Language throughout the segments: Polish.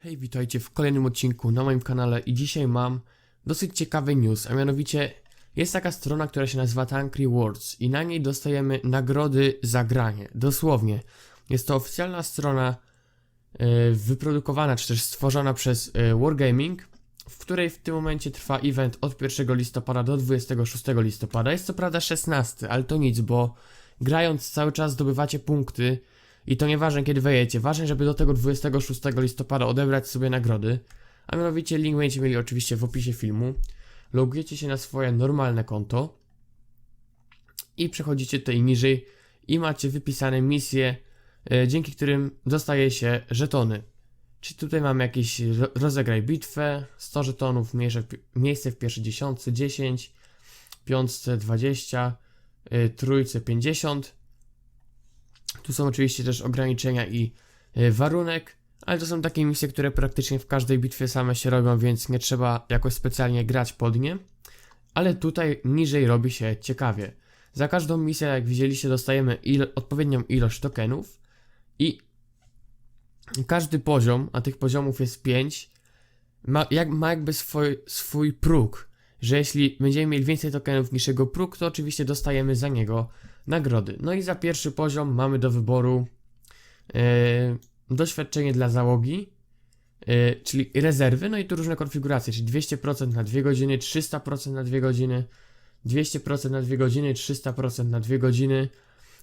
Hej, witajcie w kolejnym odcinku na moim kanale i dzisiaj mam dosyć ciekawy news, a mianowicie jest taka strona, która się nazywa Tank Rewards i na niej dostajemy nagrody za granie. Dosłownie. Jest to oficjalna strona e, wyprodukowana czy też stworzona przez e, Wargaming, w której w tym momencie trwa event od 1 listopada do 26 listopada. Jest to prawda 16, ale to nic, bo grając cały czas zdobywacie punkty i to nieważne kiedy wejdziecie, ważne, żeby do tego 26 listopada odebrać sobie nagrody, a mianowicie link będziecie mieli oczywiście w opisie filmu. Logujecie się na swoje normalne konto. I przechodzicie tutaj niżej. I macie wypisane misje, e, dzięki którym dostaje się żetony. Czyli tutaj mamy jakieś ro- rozegraj bitwę, 100 żetonów, miejsce w, pierwszej dziesiątce 10, piątce 20, y, trójce 50. Tu są oczywiście też ograniczenia i y, warunek, ale to są takie misje, które praktycznie w każdej bitwie same się robią, więc nie trzeba jakoś specjalnie grać pod nie. Ale tutaj niżej robi się ciekawie. Za każdą misję, jak widzieliście, dostajemy odpowiednią ilość tokenów i każdy poziom, a tych poziomów jest 5, ma, jak, ma jakby swój, swój próg, że jeśli będziemy mieli więcej tokenów niż jego próg, to oczywiście dostajemy za niego nagrody. No i za pierwszy poziom mamy do wyboru e, doświadczenie dla załogi, e, czyli rezerwy, no i tu różne konfiguracje, czyli 200% na 2 godziny, 300% na 2 godziny, 200% na 2 godziny, 300% na 2 godziny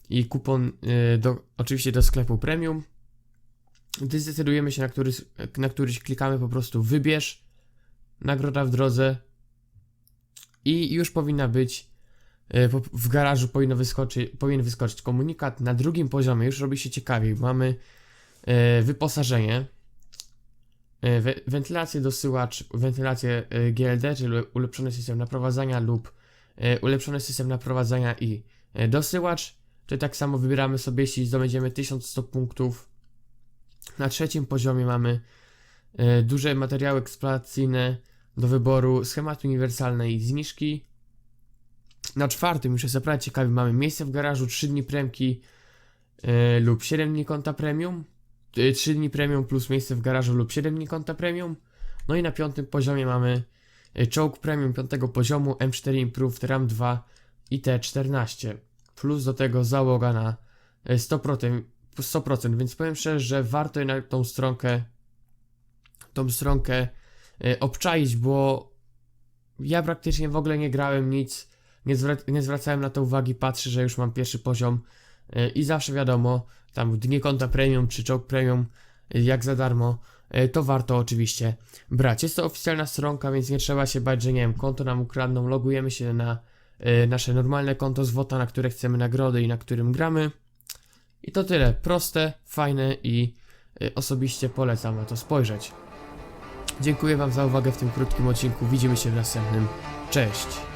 i kupon e, do, oczywiście do sklepu premium. Gdy zdecydujemy się na, który, na któryś klikamy po prostu wybierz, nagroda w drodze i już powinna być w garażu powinno wyskoczyć, powinien wyskoczyć komunikat. Na drugim poziomie już robi się ciekawiej. Mamy e, wyposażenie, e, we, wentylację dosyłacz, wentylację e, GLD, czyli ulepszony system naprowadzania lub e, ulepszony system naprowadzania i e, dosyłacz. Czyli tak samo wybieramy sobie, jeśli zdobędziemy 1100 punktów. Na trzecim poziomie mamy e, duże materiały eksploatacyjne do wyboru, schematy uniwersalne i zniżki. Na czwartym, już jest naprawdę ciekawy, mamy miejsce w garażu, 3 dni premki e, lub 7 dni konta premium. E, 3 dni premium plus miejsce w garażu lub 7 dni konta premium. No i na piątym poziomie mamy e, czołg premium piątego poziomu M4 Improved RAM 2 i T14. Plus do tego załoga na e, 100%, 100%, więc powiem szczerze, że warto jednak tą stronkę tą stronkę obczaić, bo ja praktycznie w ogóle nie grałem nic, nie, zwra- nie zwracałem na to uwagi, patrzę, że już mam pierwszy poziom e, i zawsze wiadomo, tam dnie konta premium czy czołg premium, e, jak za darmo, e, to warto oczywiście brać. Jest to oficjalna stronka, więc nie trzeba się bać, że nie wiem, konto nam ukradną, logujemy się na nasze normalne konto z WOTA, na które chcemy nagrody i na którym gramy. I to tyle, proste, fajne i osobiście polecam na to spojrzeć. Dziękuję Wam za uwagę w tym krótkim odcinku. Widzimy się w następnym. Cześć!